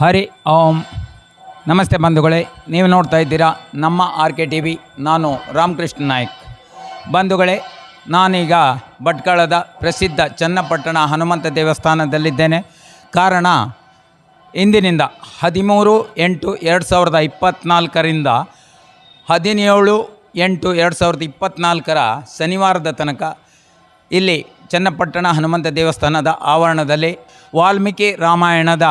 ಹರಿ ಓಂ. ನಮಸ್ತೆ ಬಂಧುಗಳೇ, ನೀವು ನೋಡ್ತಾ ಇದ್ದೀರಾ ನಮ್ಮ ಆರ್ ಕೆ ಟಿ ವಿ ನಾನು ರಾಮಕೃಷ್ಣ ನಾಯ್ಕ್. ಬಂಧುಗಳೇ, ನಾನೀಗ ಭಟ್ಕಳದ ಪ್ರಸಿದ್ಧ ಚನ್ನಪಟ್ಟಣ ಹನುಮಂತ ದೇವಸ್ಥಾನದಲ್ಲಿದ್ದೇನೆ. ಕಾರಣ, ಇಂದಿನಿಂದ ಹದಿಮೂರು ಎಂಟು ಎರಡು ಸಾವಿರದ ಇಪ್ಪತ್ತ್ನಾಲ್ಕರಿಂದ ಹದಿನೇಳು ಎಂಟು ಎರಡು ಸಾವಿರದ ಇಪ್ಪತ್ತ್ನಾಲ್ಕರ ಶನಿವಾರದ ತನಕ ಇಲ್ಲಿ ಚನ್ನಪಟ್ಟಣ ಹನುಮಂತ ದೇವಸ್ಥಾನದ ಆವರಣದಲ್ಲಿ ವಾಲ್ಮೀಕಿ ರಾಮಾಯಣದ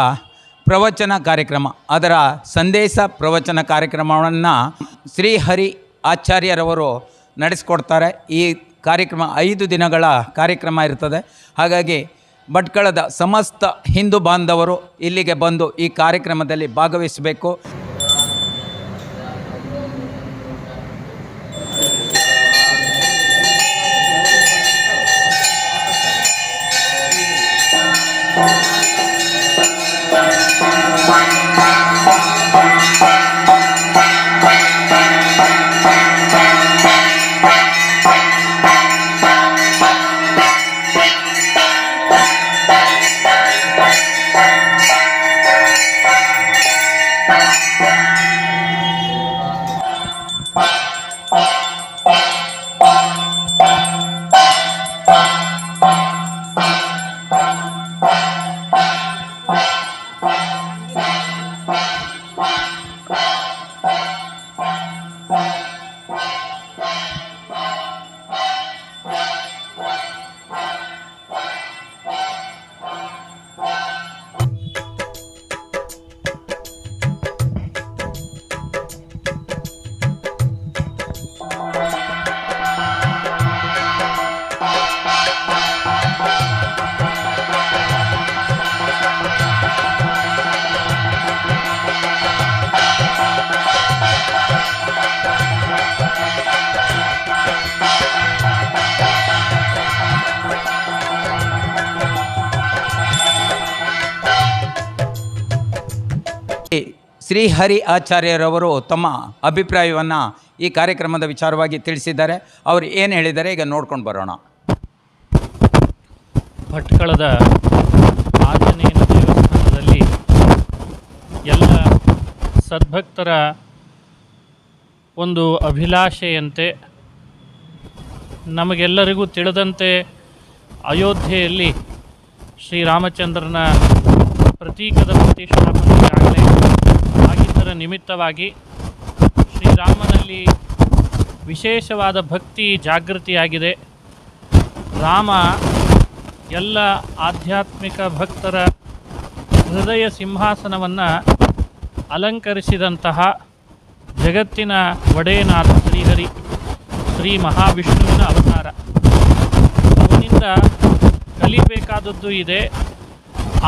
ಪ್ರವಚನ ಕಾರ್ಯಕ್ರಮ. ಅದರ ಸಂದೇಶ ಪ್ರವಚನ ಕಾರ್ಯಕ್ರಮವನ್ನು ಶ್ರೀಹರಿ ಆಚಾರ್ಯರವರು ನಡೆಸಿಕೊಡ್ತಾರೆ. ಈ ಕಾರ್ಯಕ್ರಮ ಐದು ದಿನಗಳ ಕಾರ್ಯಕ್ರಮ ಇರ್ತದೆ. ಹಾಗಾಗಿ ಭಟ್ಕಳದ ಸಮಸ್ತ ಹಿಂದೂ ಬಾಂಧವರು ಇಲ್ಲಿಗೆ ಬಂದು ಈ ಕಾರ್ಯಕ್ರಮದಲ್ಲಿ ಭಾಗವಹಿಸಬೇಕು. ಶ್ರೀಹರಿ ಆಚಾರ್ಯರವರು ತಮ್ಮ ಅಭಿಪ್ರಾಯವನ್ನು ಈ ಕಾರ್ಯಕ್ರಮದ ವಿಚಾರವಾಗಿ ತಿಳಿಸಿದ್ದಾರೆ. ಅವರು ಏನು ಹೇಳಿದ್ದಾರೆ ಈಗ ನೋಡ್ಕೊಂಡು ಬರೋಣ. ಭಟ್ಕಳದ ಆಂಜನೇಯನ ದೇವಸ್ಥಾನದಲ್ಲಿ ಎಲ್ಲ ಸದ್ಭಕ್ತರ ಒಂದು ಅಭಿಲಾಷೆಯಂತೆ ನಮಗೆಲ್ಲರಿಗೂ ತಿಳಿದಂತೆ ಅಯೋಧ್ಯೆಯಲ್ಲಿ ಶ್ರೀರಾಮಚಂದ್ರನ ಪ್ರತೀಕದ ಪ್ರತಿಷ್ಠಾಪನೆ ಈಗಾಗಲೇ ಆಗಿದ್ದರ ನಿಮಿತ್ತವಾಗಿ ಶ್ರೀರಾಮನಲ್ಲಿ ವಿಶೇಷವಾದ ಭಕ್ತಿ ಜಾಗೃತಿಯಾಗಿದೆ. ರಾಮ ಎಲ್ಲ ಆಧ್ಯಾತ್ಮಿಕ ಭಕ್ತರ ಹೃದಯ ಸಿಂಹಾಸನವನ್ನು ಅಲಂಕರಿಸಿದಂತಹ ಜಗತ್ತಿನ ಒಡೆಯನಾದ ಶ್ರೀಹರಿ, ಶ್ರೀ ಮಹಾವಿಷ್ಣುವಿನ ಅವತಾರ. ಅವನಿಂದ ಕಲಿಬೇಕಾದದ್ದು ಇದೆ,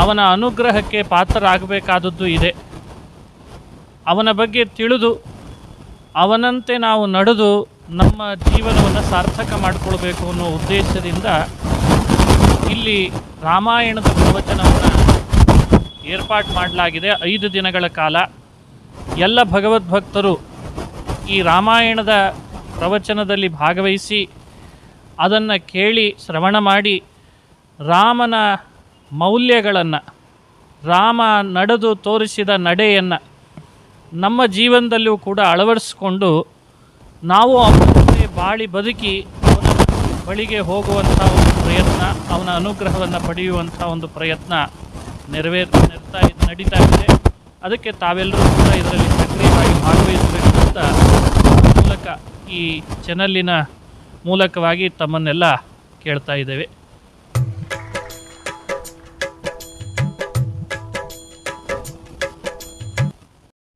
ಅವನ ಅನುಗ್ರಹಕ್ಕೆ ಪಾತ್ರರಾಗಬೇಕಾದದ್ದು ಇದೆ. ಅವನ ಬಗ್ಗೆ ತಿಳಿದು, ಅವನಂತೆ ನಾವು ನಡೆದು ನಮ್ಮ ಜೀವನವನ್ನು ಸಾರ್ಥಕ ಮಾಡಿಕೊಳ್ಬೇಕು ಅನ್ನೋ ಉದ್ದೇಶದಿಂದ ಇಲ್ಲಿ ರಾಮಾಯಣದ ಪ್ರವಚನವನ್ನು ಏರ್ಪಾಡು ಮಾಡಲಾಗಿದೆ ಐದು ದಿನಗಳ ಕಾಲ. ಎಲ್ಲ ಭಗವದ್ಭಕ್ತರು ಈ ರಾಮಾಯಣದ ಪ್ರವಚನದಲ್ಲಿ ಭಾಗವಹಿಸಿ ಅದನ್ನು ಕೇಳಿ ಶ್ರವಣ ಮಾಡಿ ರಾಮನ ಮೌಲ್ಯಗಳನ್ನು, ರಾಮ ನಡೆದು ತೋರಿಸಿದ ನಡೆಯನ್ನು ನಮ್ಮ ಜೀವನದಲ್ಲೂ ಕೂಡ ಅಳವಡಿಸ್ಕೊಂಡು ನಾವು ಅವನ ಬಾಳಿ ಬದುಕಿ ಅವನ ಬಳಿಗೆ ಹೋಗುವಂಥ ಒಂದು ಪ್ರಯತ್ನ, ಅವನ ಅನುಗ್ರಹವನ್ನು ಪಡೆಯುವಂಥ ಒಂದು ಪ್ರಯತ್ನ ನೆರವೇರ್ ನೆರ್ತಾ ನಡೀತಾ ಇದೆ. ಅದಕ್ಕೆ ತಾವೆಲ್ಲರೂ ಕೂಡ ಇದರಲ್ಲಿ ಸಕ್ರಿಯವಾಗಿ ಭಾಗವಹಿಸಬೇಕು ಅಂತ ಮೂಲಕ ಈ ಚಾನಲ್ಲಿನ ಮೂಲಕವಾಗಿ ತಮ್ಮನ್ನೆಲ್ಲ ಕೇಳ್ತಾ ಇದ್ದೇವೆ.